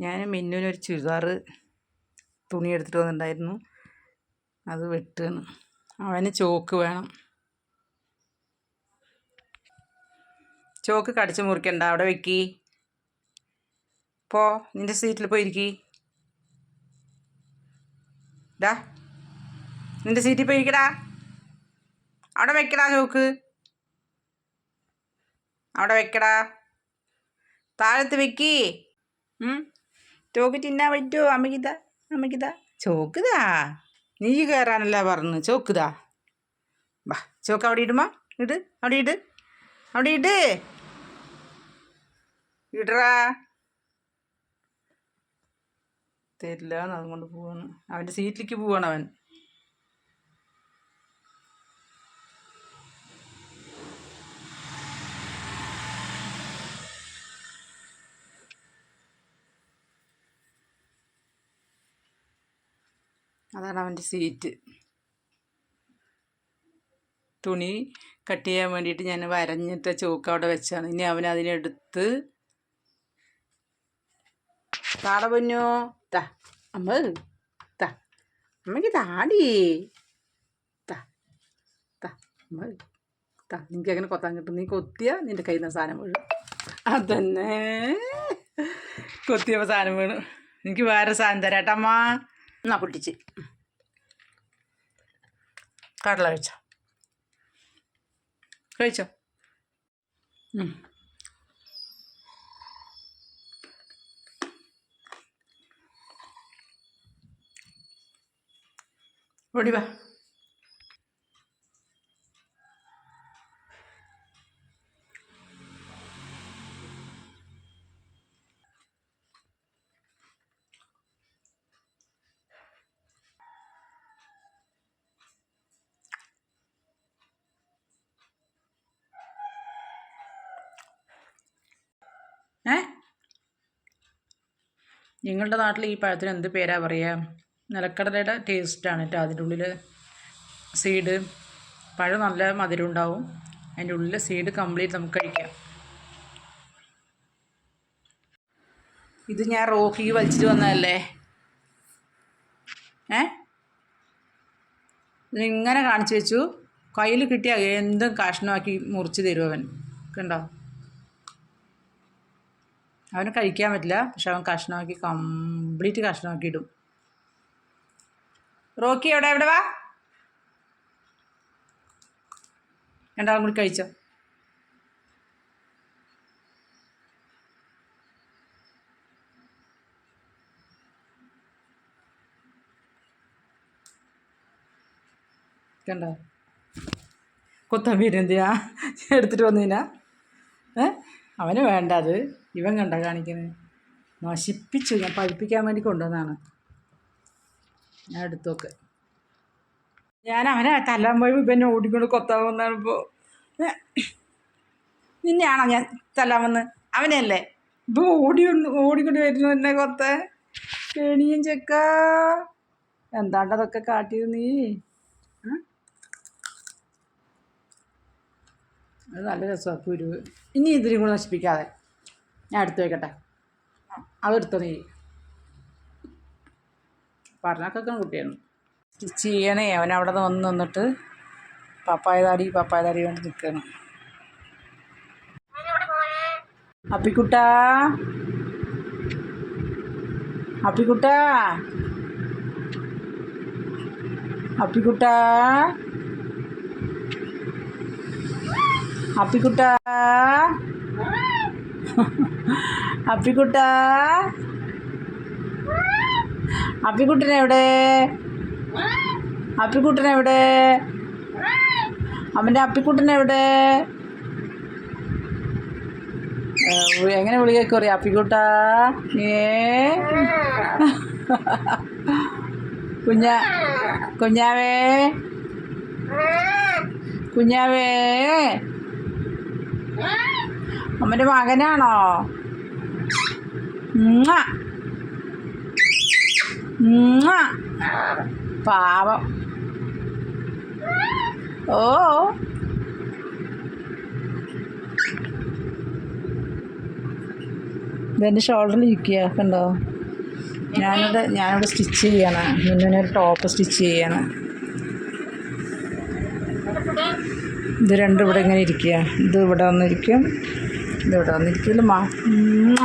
ഞാൻ മിന്നുവിനൊരു ചുരിദാർ തുണി എടുത്തിട്ട് വന്നിട്ടുണ്ടായിരുന്നു. അത് വെട്ടുകയാണ് അവന് ചോക്ക് വേണം. ചോക്ക് കടിച്ച് മുറിക്കണ്ട. അവിടെ വെക്കി. പോ നിന്റെ സീറ്റിൽ പോയിരിക്കി ഡാ നിന്റെ സീറ്റിൽ പോയിരിക്കടാ അവിടെ വെക്കടാ ചോക്ക്. അവിടെ വെക്കടാ. താഴത്ത് വെക്കി. ചോക്ക് തിന്നാൻ പറ്റുമോ അമ്മക്കിതാ അമ്മക്കിതാ ചോക്കുതാ? നീ കയറാനല്ല പറഞ്ഞു. ചോക്കുതാ. വാ ചോക്ക് അവിടെ ഇടുമാ? ഇട് അവിടെ ഇട്. അവിടെ ഇട്. ഇടറാ. തരില്ല അതുകൊണ്ട് പോവാണ്. അവന്റെ സീറ്റിലേക്ക് പോവാണ് അവൻ. അതാണ് അവന്റെ സീറ്റ്. തുണി കട്ട് ചെയ്യാൻ വേണ്ടിയിട്ട് ഞാൻ വരഞ്ഞിട്ട് ചോക്ക് അവിടെ വെച്ചാണ്. ഇനി അവൻ അതിനെടുത്ത് താട പൊന്നോ? താ അമ്മ താ അമ്മയ്ക്ക് താടി. താ താ അമ്മ താ നിനക്ക് അങ്ങനെ കൊത്താൻ കിട്ടും? നീ കൊത്തിയ നിന്റെ കയ്യിൽ നിന്ന് സാധനം വീഴും. അതന്നെ. കൊത്തിയപ്പോൾ സാധനം വീണു. എനിക്ക് വേറെ സാധനം തരാട്ടമ്മ എന്നാ പൊട്ടിച്ച്. കടല കഴിച്ചോ? കഴിച്ചോ. ഓടി വാ. ഏ? നിങ്ങളുടെ നാട്ടിൽ ഈ പഴത്തിന് എന്ത് പേരാ പറയുക നിലക്കടലയുടെ ടേസ്റ്റാണ് കേട്ടോ അതിന്റെ ഉള്ളിൽ സീഡ് പഴം നല്ല മധുരം ഉണ്ടാവും. അതിന്റെ ഉള്ളിൽ സീഡ് കംപ്ലീറ്റ് നമുക്ക് കഴിക്കാം. ഇത് ഞാൻ റോക്കിക്ക് വലിച്ചിട്ട് വന്നതല്ലേ? ഏ? ഇതിങ്ങനെ കാണിച്ചു വെച്ചു. കയ്യിൽ കിട്ടിയാൽ എന്തും കാഷ്ണമാക്കി മുറിച്ച് തരും അവൻ കണ്ടോ? അവന് കഴിക്കാൻ പറ്റില്ല. പക്ഷെ അവൻ കഷ്ണമാക്കി കംപ്ലീറ്റ് കഷ്ണമാക്കി ഇടും. റോക്കി എവിടെ? എവിടെ വാ? രണ്ടാളും കൂടി കഴിച്ചോ? കണ്ടോ? കൊത്താൻ എന്തിനാ? എടുത്തിട്ട് വന്നതിനാ? ഏ? അവന് വേണ്ട അത് ഇവൻ കണ്ട കാണിക്കുന്നത് നശിപ്പിച്ചു. ഞാൻ പഴിപ്പിക്കാൻ വേണ്ടി കൊണ്ടുവന്നാണ് ഞാൻ എടുത്തോക്ക് ഞാൻ അവനെ തല്ലാൻ പോയി ഇവനെ ഓടിക്കൊണ്ട് കൊത്താൻ വന്നാണ് ഇപ്പോൾ നിന്നെയാണോ ഞാൻ തല്ലാൻ വന്ന്? അവനെയല്ലേ? ഇപ്പോൾ ഓടി ഓടിക്കൊണ്ട് വരുന്നു എന്നെ കൊത്ത കെണിയും ചെക്ക. എന്താണ്ടതൊക്കെ കാട്ടിയത് നീ? അത് നല്ല രസമാണ് കുരു ഇനി ഇതിനും കൂടെ നശിപ്പിക്കാതെ. ഞാൻ എടുത്തു വെക്കട്ടെ. അതെടുത്തോ നീ. പറഞ്ഞൊക്കെ കുട്ടിയാണ്. ചെയ്യണേ അവൻ അവിടെ നിന്ന് വന്ന് നിന്നിട്ട് പപ്പായ താടി പപ്പായ താടി കൊണ്ട് നിൽക്കണം അപ്പിക്കുട്ടാ. അപ്പിക്കുട്ടാ. അപ്പിക്കുട്ടാ. അപ്പിക്കുട്ടാ. അപ്പിക്കുട്ടാ. അപ്പിക്കുട്ടനെവിടെ? അപ്പിക്കുട്ടനെവിടെ? അവന്റെ അപ്പിക്കുട്ടനെവിടെ? എങ്ങനെ വിളിക്കൊക്കെ അറിയാം അപ്പിക്കുട്ടാ? ഏ? കുഞ്ഞ കുഞ്ഞാവേ? കുഞ്ഞാവേ? അമ്മന്റെ മകനാണോ. പാവം. ഓ. ഇതെന്റെ ഷോൾഡറിൽ ഇരിക്കുക കണ്ടോ? ഞാനിവിടെ ഞാനിവിടെ സ്റ്റിച്ച് ചെയ്യാണ്. മിന്നുവിനൊരു ടോപ്പ് സ്റ്റിച്ച് ചെയ്യാണ്. ഇത് രണ്ടും ഇവിടെ ഇങ്ങനെ ഇരിക്കുക ഇത് ഇവിടെ വന്നിരിക്കും. ഇത് ഉമ്മ.